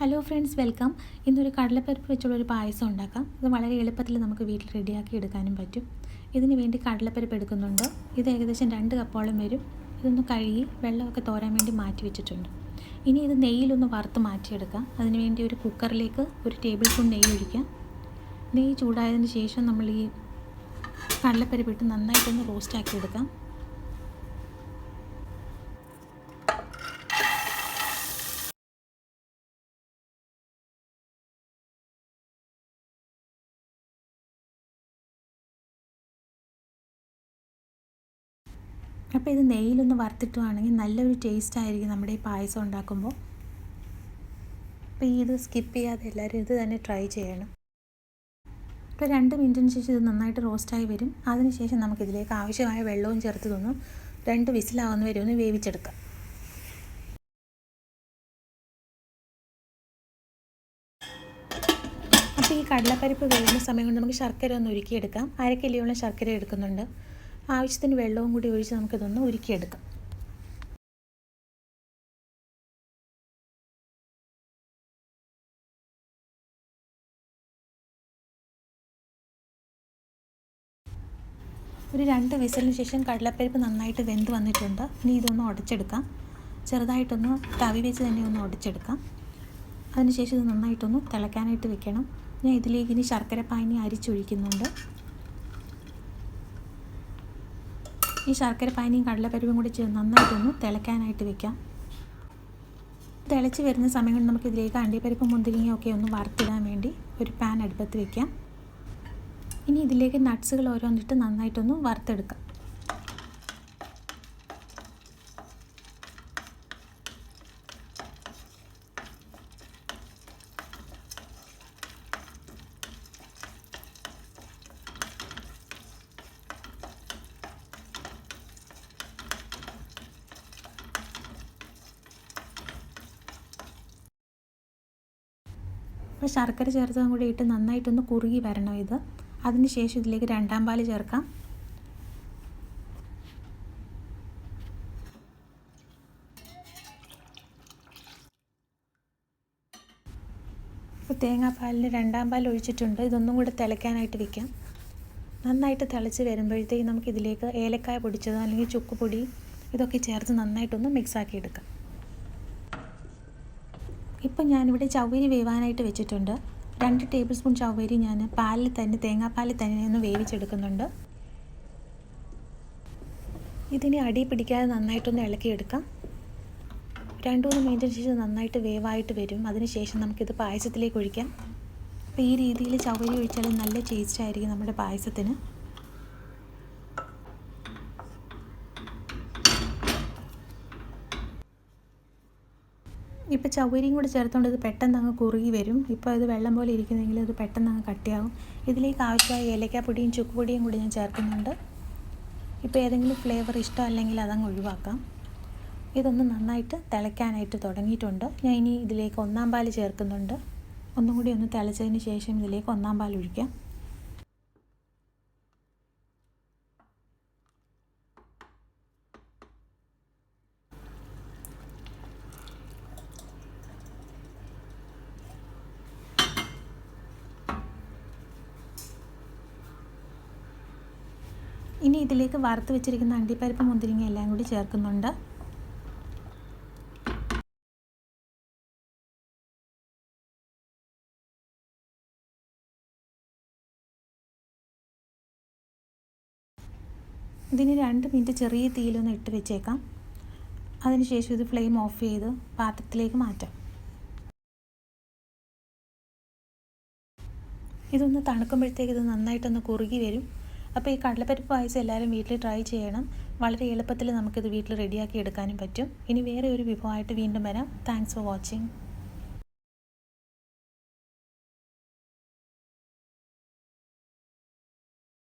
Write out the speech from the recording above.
Hello friends welcome ഇന്നൊരു കടലപ്പരിപ്പ് വെച്ചുള്ള ഒരു പായസം ഉണ്ടാക്കാം. ഇത് വളരെ എളുപ്പത്തിൽ നമുക്ക് വീട്ടിൽ റെഡിയാക്കി എടുക്കാനും പറ്റും. ഇതിന് വേണ്ടി കടലപ്പരിപ്പ് എടുക്കുന്നുണ്ട്. ഇത് ഏകദേശം രണ്ട് കപ്പോളം വരും. ഇതൊന്ന് കഴുകി വെള്ളമൊക്കെ തോരാൻ വേണ്ടി മാറ്റി വെച്ചിട്ടുണ്ട്. ഇനി ഇത് നെയ്യിലൊന്ന് വറുത്ത് മാറ്റിയെടുക്കാം. അതിന് വേണ്ടി ഒരു കുക്കറിലേക്ക് ഒരു ടേബിൾ സ്പൂൺ നെയ്യ് ഒഴിക്കാം. നെയ്യ് ചൂടായതിന് ശേഷം നമ്മൾ ഈ കടലപ്പരിപ്പ് ഇട്ട് നന്നായിട്ടൊന്ന് റോസ്റ്റാക്കി എടുക്കാം. അപ്പോൾ ഇത് നെയ്യിലൊന്ന് വറുത്തിട്ടുവാണെങ്കിൽ നല്ലൊരു ടേസ്റ്റ് ആയിരിക്കും നമ്മുടെ ഈ പായസം ഉണ്ടാക്കുമ്പോൾ. അപ്പോൾ ഇത് സ്കിപ്പ് ചെയ്യാതെ എല്ലാവരും ഇത് തന്നെ ട്രൈ ചെയ്യണം. ഇപ്പോൾ രണ്ട് മിനിറ്റിന് ശേഷം ഇത് നന്നായിട്ട് റോസ്റ്റായി വരും. അതിനുശേഷം നമുക്കിതിലേക്ക് ആവശ്യമായ വെള്ളവും ചേർത്ത് തന്നു. രണ്ട് വിസിലാവുന്ന വരെ ഒന്ന് വേവിച്ചെടുക്കാം. അപ്പോൾ ഈ കടലപ്പരിപ്പ് വേവുന്ന സമയം കൊണ്ട് നമുക്ക് ശർക്കര ഒന്ന് ഉരുക്കിയെടുക്കാം. അര ശർക്കര എടുക്കുന്നുണ്ട്. ആവശ്യത്തിന് വെള്ളവും കൂടി ഒഴിച്ച് നമുക്കിതൊന്ന് ഉരുക്കിയെടുക്കാം. ഒരു രണ്ട് വിസലിന് ശേഷം കടലപ്പരിപ്പ് നന്നായിട്ട് വെന്ത് വന്നിട്ടുണ്ട്. ഇനി ഇതൊന്ന് ഉടച്ചെടുക്കാം. ചെറുതായിട്ടൊന്ന് തവി വെച്ച് തന്നെ ഒന്ന് ഉടച്ചെടുക്കാം. അതിനുശേഷം ഇത് നന്നായിട്ടൊന്ന് തിളയ്ക്കാനായിട്ട് വെക്കണം. ഞാൻ ഇതിലേക്ക് ഇനി ശർക്കര പാനി അരിച്ചൊഴിക്കുന്നുണ്ട്. ഈ ശർക്കര പാനിയും കടലപ്പരിപ്പും കൂടി നന്നായിട്ടൊന്ന് തിളയ്ക്കാനായിട്ട് വെക്കാം. തിളച്ച് വരുന്ന സമയം കൊണ്ട് നമുക്ക് ഇതിലേക്ക് അണ്ടിപ്പരിപ്പും മുന്തിരിങ്ങയും ഒക്കെ ഒന്ന് വറുത്തിടാൻ വേണ്ടി ഒരു പാൻ അടുപ്പത്ത് വെക്കാം. ഇനി ഇതിലേക്ക് നട്ട്സുകൾ ഓരോന്നിട്ട് നന്നായിട്ടൊന്ന് വറുത്തെടുക്കാം. അപ്പോൾ ശർക്കര ചേർത്തതും കൂടി ഇട്ട് നന്നായിട്ടൊന്ന് കുറുകി വരണം ഇത്. അതിന് ശേഷം ഇതിലേക്ക് രണ്ടാം പാൽ ചേർക്കാം. ഇപ്പോൾ തേങ്ങാപ്പാലിന് രണ്ടാം പാൽ ഒഴിച്ചിട്ടുണ്ട്. ഇതൊന്നും കൂടെ തിളയ്ക്കാനായിട്ട് വെക്കാം. നന്നായിട്ട് തിളച്ച് വരുമ്പോഴത്തേക്ക് നമുക്ക് ഇതിലേക്ക് ഏലക്കായ പൊടിച്ചത് അല്ലെങ്കിൽ ചുക്ക് പൊടി ഇതൊക്കെ ചേർത്ത് നന്നായിട്ടൊന്ന് മിക്സാക്കി എടുക്കാം. ഇപ്പം ഞാനിവിടെ ചവ്വരി വേവാനായിട്ട് വെച്ചിട്ടുണ്ട്. രണ്ട് ടേബിൾ സ്പൂൺ ചവ്വരി ഞാൻ പാലിൽ തന്നെ തേങ്ങാപ്പാലിൽ തന്നെ ഒന്ന് വേവിച്ചെടുക്കുന്നുണ്ട്. ഇതിനെ അടി പിടിക്കാതെ നന്നായിട്ടൊന്ന് ഇളക്കിയെടുക്കാം. രണ്ട് മൂന്ന് മിനിറ്റിന് ശേഷം നന്നായിട്ട് വേവായിട്ട് വരും. അതിനുശേഷം നമുക്കിത് പായസത്തിലേക്ക് ഒഴിക്കാം. അപ്പോൾ ഈ രീതിയിൽ ചവ്വരി ഒഴിച്ചാൽ നല്ല ടേസ്റ്റ് ആയിരിക്കും നമ്മുടെ പായസത്തിന്. ഇപ്പോൾ ചവരിയും കൂടി ചേർത്തുകൊണ്ട് ഇത് പെട്ടെന്ന് അങ്ങ് കുറുകി വരും. ഇപ്പോൾ ഇത് വെള്ളം പോലെ ഇരിക്കുന്നെങ്കിൽ ഇത് പെട്ടെന്ന് അങ്ങ് കട്ടിയാകും. ഇതിലേക്ക് ആവശ്യമായ ഏലക്കാപ്പൊടിയും ചുക്കുപൊടിയും കൂടി ഞാൻ ചേർക്കുന്നുണ്ട്. ഇപ്പോൾ ഏതെങ്കിലും ഫ്ലേവർ ഇഷ്ടം അല്ലെങ്കിൽ അതങ്ങ് ഒഴിവാക്കാം. ഇതൊന്ന് നന്നായിട്ട് തിളയ്ക്കാനായിട്ട് തുടങ്ങിയിട്ടുണ്ട്. ഞാൻ ഇനി ഇതിലേക്ക് ഒന്നാം പാൽ ചേർക്കുന്നുണ്ട്. ഒന്നും കൂടി ഒന്ന് തിളച്ചതിന് ശേഷം ഇതിലേക്ക് ഒന്നാം പാൽ ഒഴിക്കാം. ഇനി ഇതിലേക്ക് വറുത്ത് വെച്ചിരിക്കുന്ന അണ്ടിപ്പരിപ്പ് മുന്തിരിങ്ങ എല്ലാം കൂടി ചേർക്കുന്നുണ്ട്. ഇതിന് രണ്ട് മിനിറ്റ് ചെറിയ തീയിലൊന്ന് ഇട്ട് വെച്ചേക്കാം. അതിനുശേഷം ഇത് ഫ്ലെയിം ഓഫ് ചെയ്ത് പാത്രത്തിലേക്ക് മാറ്റാം. ഇതൊന്ന് തണുക്കുമ്പോഴത്തേക്ക് ഇത് നന്നായിട്ടൊന്ന് കുറുകി വരും. അപ്പോൾ ഈ കടലപ്പരിപ്പ് പായസം എല്ലാവരും വീട്ടിൽ ട്രൈ ചെയ്യണം. വളരെ എളുപ്പത്തിൽ നമുക്കിത് വീട്ടിൽ റെഡിയാക്കി എടുക്കാനും പറ്റും. ഇനി വേറെ ഒരു വിഭവമായിട്ട് വീണ്ടും വരാം. Thanks for watching